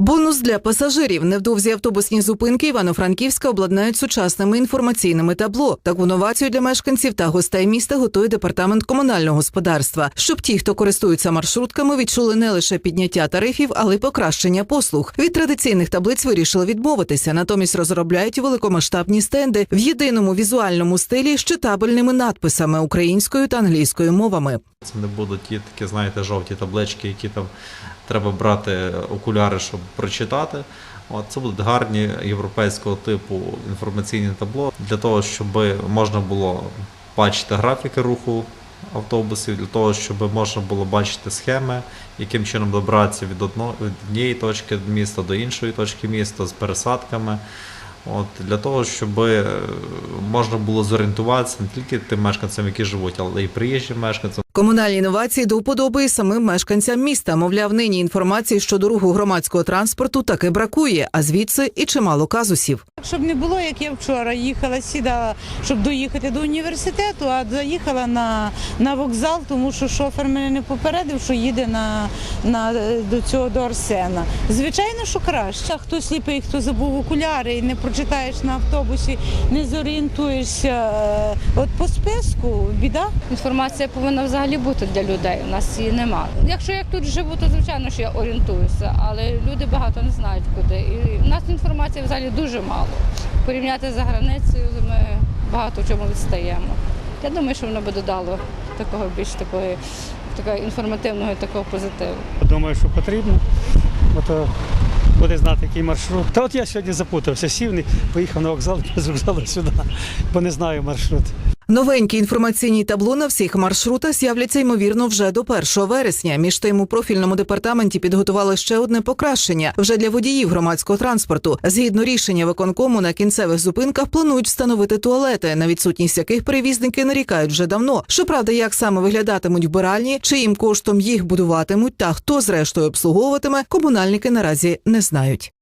Бонус для пасажирів. Невдовзі автобусні зупинки Івано-Франківська обладнають сучасними інформаційними табло. Таку новацію для мешканців та гостей міста готує департамент комунального господарства, щоб ті, хто користуються маршрутками, відчули не лише підняття тарифів, але й покращення послуг. Від традиційних таблиць вирішили відмовитися, натомість розробляють великомасштабні стенди в єдиному візуальному стилі з читабельними надписами українською та англійською мовами. Це не будуть ті такі, знаєте, жовті таблички, які там треба брати окуляри, щоб прочитати. От, це будуть гарні європейського типу інформаційні табло для того, щоб можна було бачити графіки руху автобусів, для того, щоб можна було бачити схеми, яким чином добратися від, однієї точки міста до іншої точки міста з пересадками. От, для того, щоб можна було зорієнтуватися не тільки тим мешканцям, які живуть, але й приїжджим мешканцям. Комунальні інновації до вподоби і самим мешканцям міста. Мовляв, нині інформації щодо руху громадського транспорту таки бракує, а звідси і чимало казусів. Щоб не було, як я вчора їхала, сідала, щоб доїхати до університету, а заїхала на, на вокзал, тому що шофер мене не попередив, що їде на, на, до цього до Арсена. Звичайно, що краще. Хто сліпий, хто забув окуляри і не прочитаєш на автобусі, не зорієнтуєшся. е, От по списку біда. Інформація повинна взагалі бути для людей. У нас її немає. Якщо я тут живу, то звичайно, що я орієнтуюся, але люди багато не знають куди. І в нас інформації взагалі дуже мало. Порівняти за границею, ми багато в чому відстаємо. Я думаю, що воно би додало такого більш такої, такого інформативного такого позитиву. Думаю, що потрібно, бо то буде знати, який маршрут. Та от я сьогодні запутався, сів, поїхав на вокзал, з вокзалу сюди, бо не знаю маршрут. Новенькі інформаційні табло на всіх маршрутах з'являться ймовірно вже до 1 вересня. Між тим у профільному департаменті підготували ще одне покращення вже для водіїв громадського транспорту. Згідно рішення виконкому на кінцевих зупинках планують встановити туалети, на відсутність яких перевізники нарікають вже давно. Щоправда, як саме виглядатимуть вбиральні, чиїм коштом їх будуватимуть, та хто зрештою обслуговуватиме, комунальники наразі не знають.